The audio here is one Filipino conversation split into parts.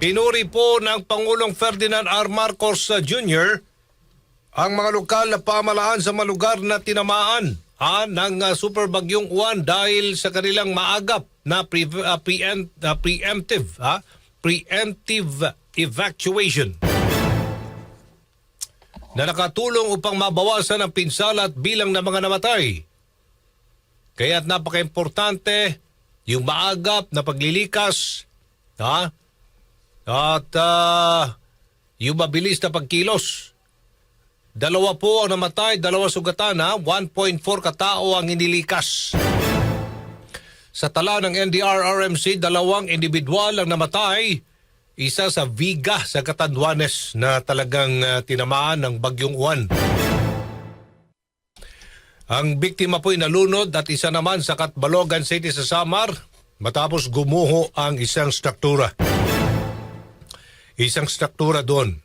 Pinuri po ng Pangulong Ferdinand R. Marcos uh, Jr. ang mga lokal na pamalaan sa mga lugar na tinamaan ha, ng uh, super bagyong Juan dahil sa kanilang maagap na pre- uh, preempt- uh, preemptive ha, preemptive evacuation na nakatulong upang mabawasan ang pinsala at bilang ng mga namatay. Kaya't napaka-importante yung maagap na paglilikas ha? At ah, yung mabilis na pagkilos. Dalawa po ang namatay, dalawa sugatan ha, 1.4 katao ang inilikas. Sa tala ng NDR-RMC, dalawang individual ang namatay, isa sa Viga sa Catanduanes na talagang ah, tinamaan ng bagyong Juan. Ang biktima po'y nalunod at isa naman sa Katbalogan City sa Samar matapos gumuho ang isang struktura. Isang struktura doon.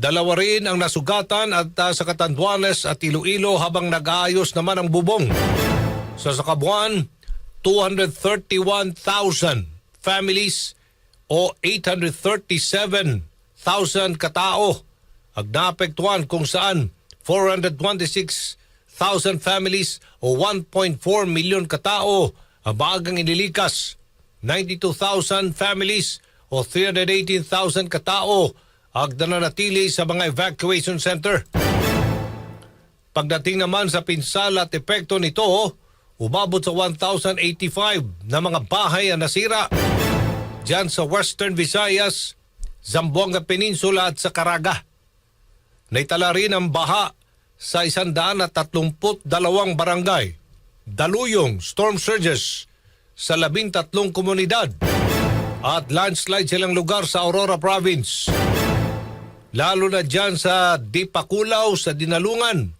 Dalawa rin ang nasugatan at ah, sa Catanduanes at Iloilo habang nag-aayos naman ang bubong. Sa Sakabuan, 231,000 families o 837,000 katao ang naapektuhan kung saan 426,000 families o 1.4 milyon katao ang maagang inilikas. 92,000 families o 318,000 katao ang nananatili sa mga evacuation center. Pagdating naman sa pinsala at epekto nito, umabot sa 1,085 na mga bahay ang nasira dyan sa Western Visayas, Zamboanga Peninsula at sa Caraga. Naitala rin ang baha sa 132 barangay, daluyong storm surges sa 13 komunidad at landslide silang lugar sa Aurora Province. Lalo na dyan sa Dipakulaw, sa Dinalungan,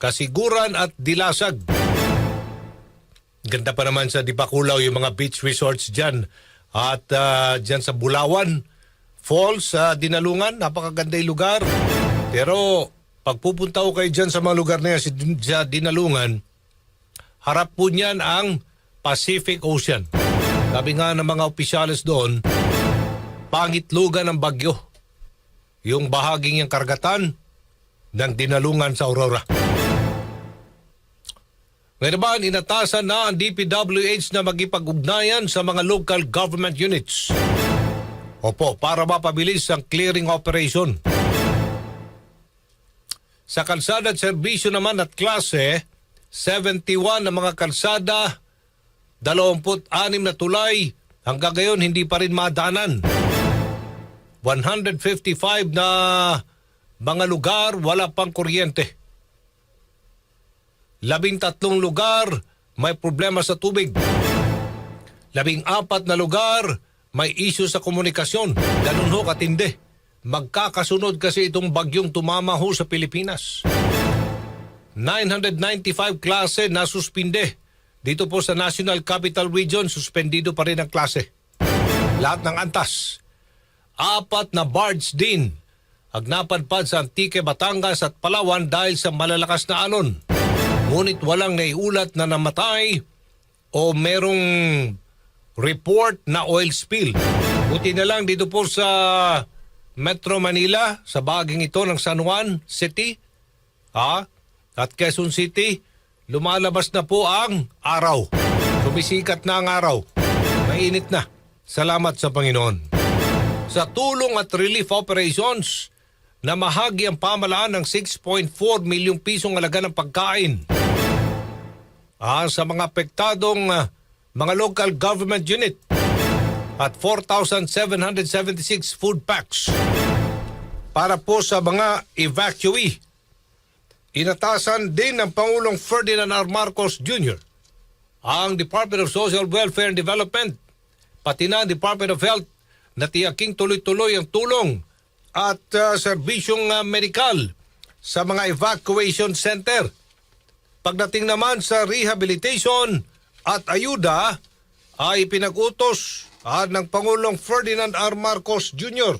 Kasiguran at Dilasag. Ganda pa naman sa Dipakulaw yung mga beach resorts dyan. At ah, dyan sa Bulawan Falls sa Dinalungan, napakaganda yung lugar. Pero pag pupunta ko kayo dyan sa mga lugar na yan, sa Dinalungan, harap po niyan ang Pacific Ocean. Sabi nga ng mga opisyalis doon, pangitlugan ng bagyo. Yung bahaging yung kargatan ng Dinalungan sa Aurora. Ngayon naman, inatasan na ang DPWH na magipag-ugnayan sa mga local government units. Opo, para mapabilis ang clearing operation. Sa kalsada at serbisyo naman at klase, 71 na mga kalsada, 26 na tulay, hanggang ngayon hindi pa rin madaanan. 155 na mga lugar wala pang kuryente. Labing tatlong lugar may problema sa tubig. Labing apat na lugar may issue sa komunikasyon. Ganun ho katindi. Magkakasunod kasi itong bagyong tumama ho sa Pilipinas. 995 klase na suspinde. Dito po sa National Capital Region, suspendido pa rin ang klase. Lahat ng antas. Apat na barge din ang napadpad sa Antique, Batangas at Palawan dahil sa malalakas na alon. Ngunit walang naiulat na namatay o merong report na oil spill. Buti na lang dito po sa Metro Manila, sa baging ito ng San Juan City, ha? at Quezon City, lumalabas na po ang araw. Sumisikat na ang araw. Mainit na. Salamat sa Panginoon. Sa tulong at relief operations, namahagi ang pamalaan ng 6.4 milyong pisong alaga ng pagkain ah, sa mga apektadong ah, mga local government unit at 4,776 food packs para po sa mga evacuee. Inatasan din ng Pangulong Ferdinand R. Marcos Jr. ang Department of Social Welfare and Development pati na ang Department of Health na tiyaking tuloy-tuloy ang tulong at ah, serbisyong ah, medikal sa mga evacuation center. Pagdating naman sa rehabilitation at ayuda ay pinag-utos ah, ng Pangulong Ferdinand R. Marcos Jr.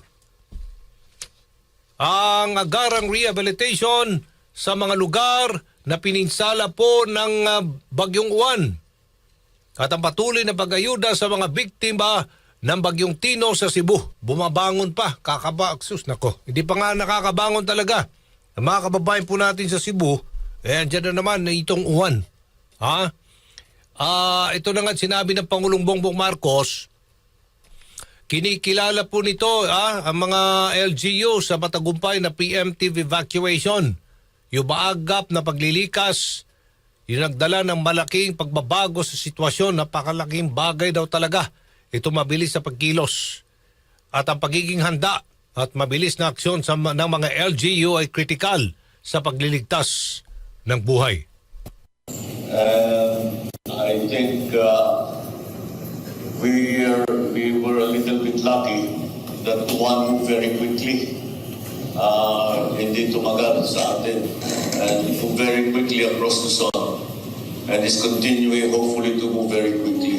Ang agarang rehabilitation sa mga lugar na pininsala po ng ah, Bagyong Uwan at ang patuloy na pag-ayuda sa mga biktima ng bagyong Tino sa Cebu. Bumabangon pa, kakabaksus. Nako, hindi pa nga nakakabangon talaga. Ang mga kababayan po natin sa Cebu, eh, andyan na naman na itong uwan. Ha? Ah, ito na nga sinabi ng Pangulong Bongbong Marcos, kinikilala po nito ah, ang mga LGU sa matagumpay na preemptive evacuation. Yung maagap na paglilikas, yung nagdala ng malaking pagbabago sa sitwasyon, napakalaking bagay daw talaga. Ito mabilis sa pagkilos. At ang pagiging handa at mabilis na aksyon sa, ng mga LGU ay kritikal sa pagliligtas ng buhay. And I think uh, we are, we were a little bit lucky that one very quickly. Uh, hindi tumagal sa atin and very quickly across Luzon and is continuing hopefully to move very quickly.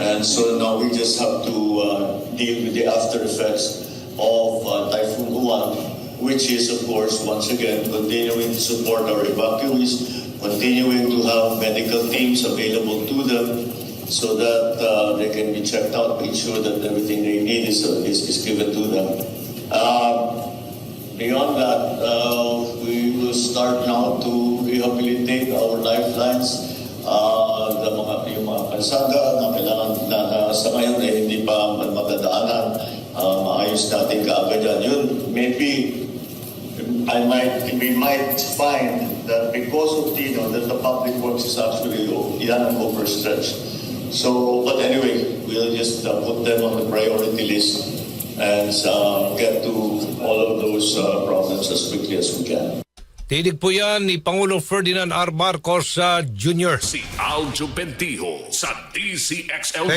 And so now we just have to uh, deal with the after effects of uh, Typhoon Uwan, which is of course once again continuing to support our evacuees, continuing to have medical teams available to them so that uh, they can be checked out, make sure that everything they need is, uh, is, is given to them. Uh, beyond that, uh, we will start now to rehabilitate our lifelines. Uh, the mga, yung mga kalsada na kailangan na, na sa ngayon ay hindi pa madadaanan, uh, maayos natin kaagad yan. Yun, maybe I might, we might find that because of Tino, that the public works is actually low. Yan ang overstretch. So, but anyway, we'll just uh, put them on the priority list and uh, get to all of those uh, problems as quickly as we can. Tinig po yan ni Pangulong Ferdinand R. Marcos uh, Jr. Si Aljo Bentijo sa DCXL